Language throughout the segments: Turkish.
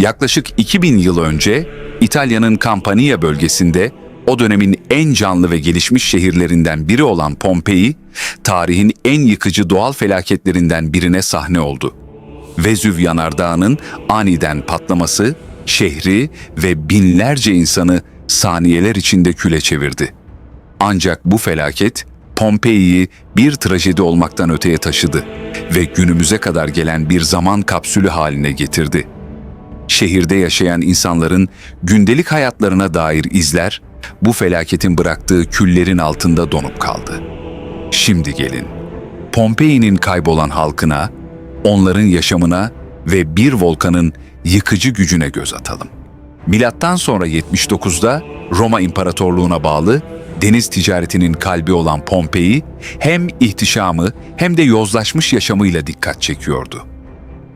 Yaklaşık 2000 yıl önce İtalya'nın Campania bölgesinde o dönemin en canlı ve gelişmiş şehirlerinden biri olan Pompei, tarihin en yıkıcı doğal felaketlerinden birine sahne oldu. Vezüv yanardağının aniden patlaması şehri ve binlerce insanı saniyeler içinde küle çevirdi. Ancak bu felaket Pompei'yi bir trajedi olmaktan öteye taşıdı ve günümüze kadar gelen bir zaman kapsülü haline getirdi. Şehirde yaşayan insanların gündelik hayatlarına dair izler bu felaketin bıraktığı küllerin altında donup kaldı. Şimdi gelin. Pompei'nin kaybolan halkına, onların yaşamına ve bir volkanın yıkıcı gücüne göz atalım. Milattan sonra 79'da Roma İmparatorluğu'na bağlı deniz ticaretinin kalbi olan Pompei hem ihtişamı hem de yozlaşmış yaşamıyla dikkat çekiyordu.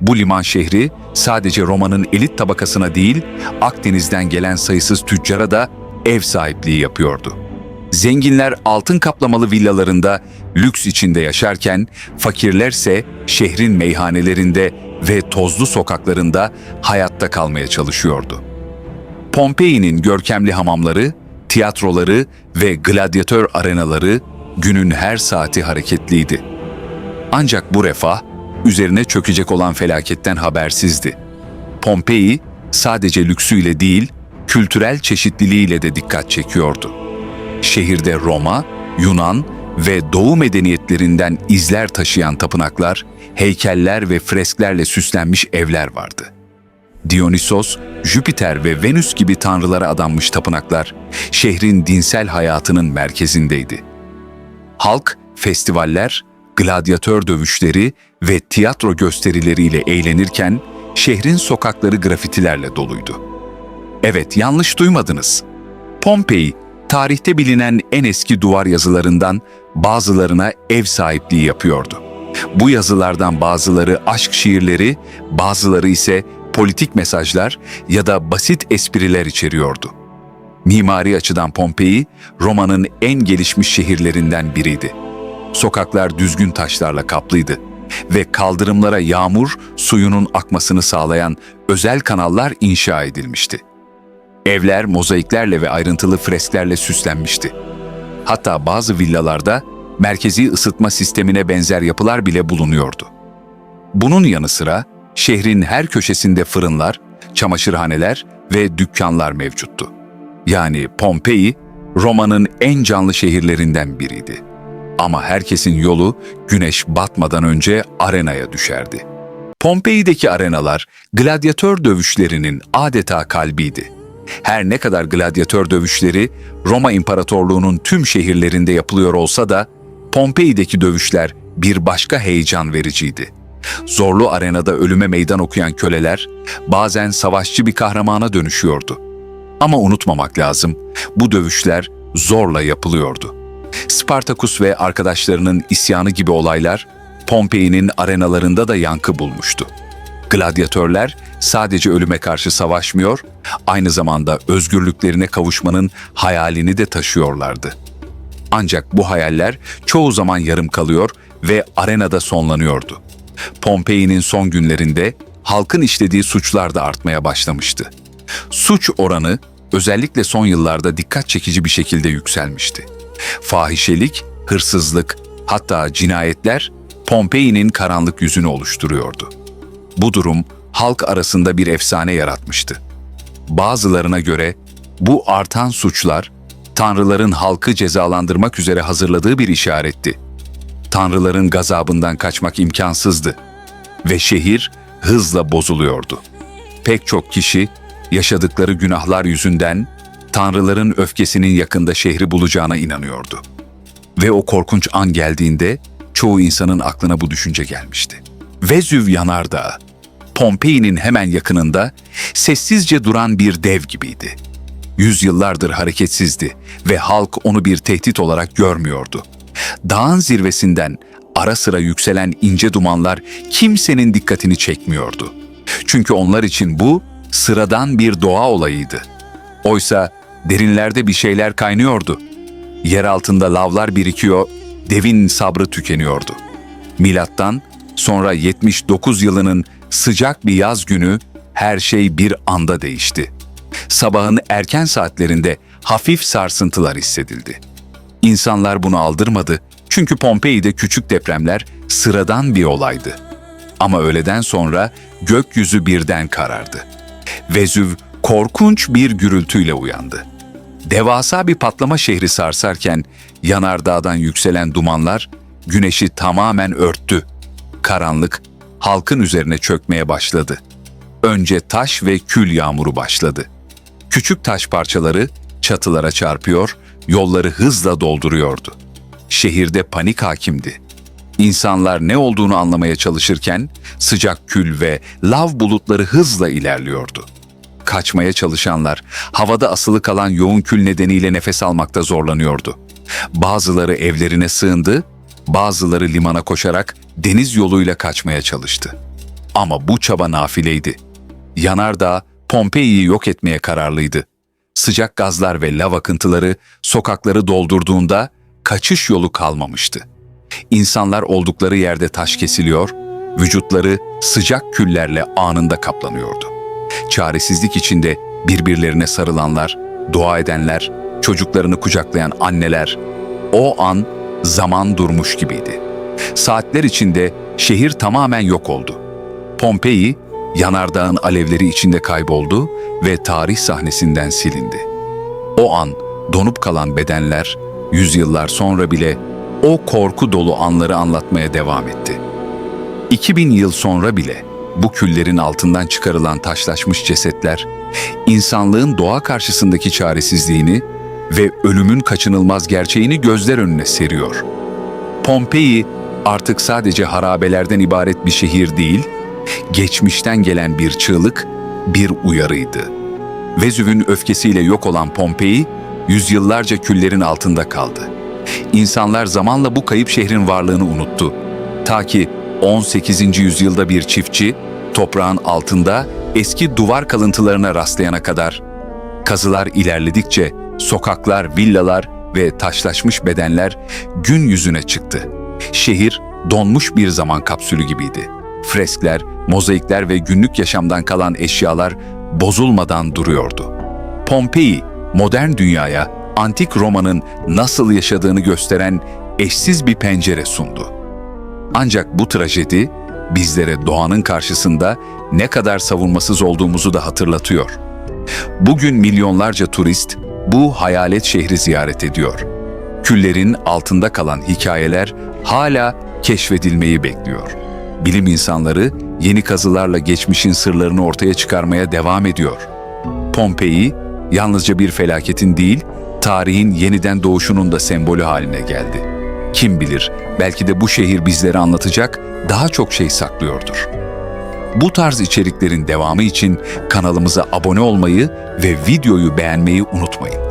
Bu liman şehri sadece Roma'nın elit tabakasına değil, Akdeniz'den gelen sayısız tüccara da ev sahipliği yapıyordu. Zenginler altın kaplamalı villalarında lüks içinde yaşarken, fakirlerse şehrin meyhanelerinde ve tozlu sokaklarında hayatta kalmaya çalışıyordu. Pompei'nin görkemli hamamları, tiyatroları ve gladyatör arenaları günün her saati hareketliydi. Ancak bu refah, üzerine çökecek olan felaketten habersizdi. Pompei sadece lüksüyle değil, kültürel çeşitliliğiyle de dikkat çekiyordu. Şehirde Roma, Yunan ve Doğu medeniyetlerinden izler taşıyan tapınaklar, heykeller ve fresklerle süslenmiş evler vardı. Dionysos, Jüpiter ve Venüs gibi tanrılara adanmış tapınaklar şehrin dinsel hayatının merkezindeydi. Halk festivaller, gladyatör dövüşleri ve tiyatro gösterileriyle eğlenirken şehrin sokakları grafitilerle doluydu. Evet, yanlış duymadınız. Pompei, tarihte bilinen en eski duvar yazılarından bazılarına ev sahipliği yapıyordu. Bu yazılardan bazıları aşk şiirleri, bazıları ise politik mesajlar ya da basit espriler içeriyordu. Mimari açıdan Pompei, Roma'nın en gelişmiş şehirlerinden biriydi. Sokaklar düzgün taşlarla kaplıydı ve kaldırımlara yağmur suyunun akmasını sağlayan özel kanallar inşa edilmişti. Evler mozaiklerle ve ayrıntılı fresklerle süslenmişti. Hatta bazı villalarda merkezi ısıtma sistemine benzer yapılar bile bulunuyordu. Bunun yanı sıra şehrin her köşesinde fırınlar, çamaşırhaneler ve dükkanlar mevcuttu. Yani Pompei, Roma'nın en canlı şehirlerinden biriydi. Ama herkesin yolu güneş batmadan önce arenaya düşerdi. Pompei'deki arenalar gladyatör dövüşlerinin adeta kalbiydi. Her ne kadar gladyatör dövüşleri Roma İmparatorluğu'nun tüm şehirlerinde yapılıyor olsa da Pompei'deki dövüşler bir başka heyecan vericiydi. Zorlu arenada ölüme meydan okuyan köleler bazen savaşçı bir kahramana dönüşüyordu. Ama unutmamak lazım, bu dövüşler zorla yapılıyordu. Spartacus ve arkadaşlarının isyanı gibi olaylar Pompei'nin arenalarında da yankı bulmuştu. Gladyatörler sadece ölüme karşı savaşmıyor, aynı zamanda özgürlüklerine kavuşmanın hayalini de taşıyorlardı. Ancak bu hayaller çoğu zaman yarım kalıyor ve arenada sonlanıyordu. Pompei'nin son günlerinde halkın işlediği suçlar da artmaya başlamıştı. Suç oranı özellikle son yıllarda dikkat çekici bir şekilde yükselmişti. Fahişelik, hırsızlık, hatta cinayetler Pompei'nin karanlık yüzünü oluşturuyordu. Bu durum halk arasında bir efsane yaratmıştı. Bazılarına göre bu artan suçlar tanrıların halkı cezalandırmak üzere hazırladığı bir işaretti. Tanrıların gazabından kaçmak imkansızdı ve şehir hızla bozuluyordu. Pek çok kişi yaşadıkları günahlar yüzünden tanrıların öfkesinin yakında şehri bulacağına inanıyordu. Ve o korkunç an geldiğinde çoğu insanın aklına bu düşünce gelmişti. Vezüv yanardağı, Pompei'nin hemen yakınında sessizce duran bir dev gibiydi. Yüzyıllardır hareketsizdi ve halk onu bir tehdit olarak görmüyordu. Dağın zirvesinden ara sıra yükselen ince dumanlar kimsenin dikkatini çekmiyordu. Çünkü onlar için bu sıradan bir doğa olayıydı. Oysa derinlerde bir şeyler kaynıyordu. Yer altında lavlar birikiyor, devin sabrı tükeniyordu. Milattan sonra 79 yılının sıcak bir yaz günü her şey bir anda değişti. Sabahın erken saatlerinde hafif sarsıntılar hissedildi. İnsanlar bunu aldırmadı çünkü Pompei'de küçük depremler sıradan bir olaydı. Ama öğleden sonra gökyüzü birden karardı. Vezüv korkunç bir gürültüyle uyandı. Devasa bir patlama şehri sarsarken yanardağdan yükselen dumanlar güneşi tamamen örttü. Karanlık halkın üzerine çökmeye başladı. Önce taş ve kül yağmuru başladı. Küçük taş parçaları çatılara çarpıyor, yolları hızla dolduruyordu. Şehirde panik hakimdi. İnsanlar ne olduğunu anlamaya çalışırken sıcak kül ve lav bulutları hızla ilerliyordu. Kaçmaya çalışanlar havada asılı kalan yoğun kül nedeniyle nefes almakta zorlanıyordu. Bazıları evlerine sığındı, bazıları limana koşarak deniz yoluyla kaçmaya çalıştı. Ama bu çaba nafileydi. Yanardağ Pompei'yi yok etmeye kararlıydı. Sıcak gazlar ve lav akıntıları sokakları doldurduğunda kaçış yolu kalmamıştı. İnsanlar oldukları yerde taş kesiliyor, vücutları sıcak küllerle anında kaplanıyordu. Çaresizlik içinde birbirlerine sarılanlar, dua edenler, çocuklarını kucaklayan anneler, o an zaman durmuş gibiydi. Saatler içinde şehir tamamen yok oldu. Pompei, yanardağın alevleri içinde kayboldu ve tarih sahnesinden silindi. O an donup kalan bedenler, yüzyıllar sonra bile o korku dolu anları anlatmaya devam etti. 2000 yıl sonra bile bu küllerin altından çıkarılan taşlaşmış cesetler, insanlığın doğa karşısındaki çaresizliğini ve ölümün kaçınılmaz gerçeğini gözler önüne seriyor. Pompei artık sadece harabelerden ibaret bir şehir değil, geçmişten gelen bir çığlık, bir uyarıydı. Vezüv'ün öfkesiyle yok olan Pompei, yüzyıllarca küllerin altında kaldı. İnsanlar zamanla bu kayıp şehrin varlığını unuttu. Ta ki 18. yüzyılda bir çiftçi, toprağın altında eski duvar kalıntılarına rastlayana kadar. Kazılar ilerledikçe sokaklar, villalar ve taşlaşmış bedenler gün yüzüne çıktı. Şehir donmuş bir zaman kapsülü gibiydi. Freskler, mozaikler ve günlük yaşamdan kalan eşyalar bozulmadan duruyordu. Pompei, modern dünyaya antik Roma'nın nasıl yaşadığını gösteren eşsiz bir pencere sundu. Ancak bu trajedi bizlere doğanın karşısında ne kadar savunmasız olduğumuzu da hatırlatıyor. Bugün milyonlarca turist bu hayalet şehri ziyaret ediyor. Küllerin altında kalan hikayeler hala keşfedilmeyi bekliyor. Bilim insanları yeni kazılarla geçmişin sırlarını ortaya çıkarmaya devam ediyor. Pompei yalnızca bir felaketin değil, tarihin yeniden doğuşunun da sembolü haline geldi. Kim bilir, belki de bu şehir bizlere anlatacak daha çok şey saklıyordur. Bu tarz içeriklerin devamı için kanalımıza abone olmayı ve videoyu beğenmeyi unutmayın.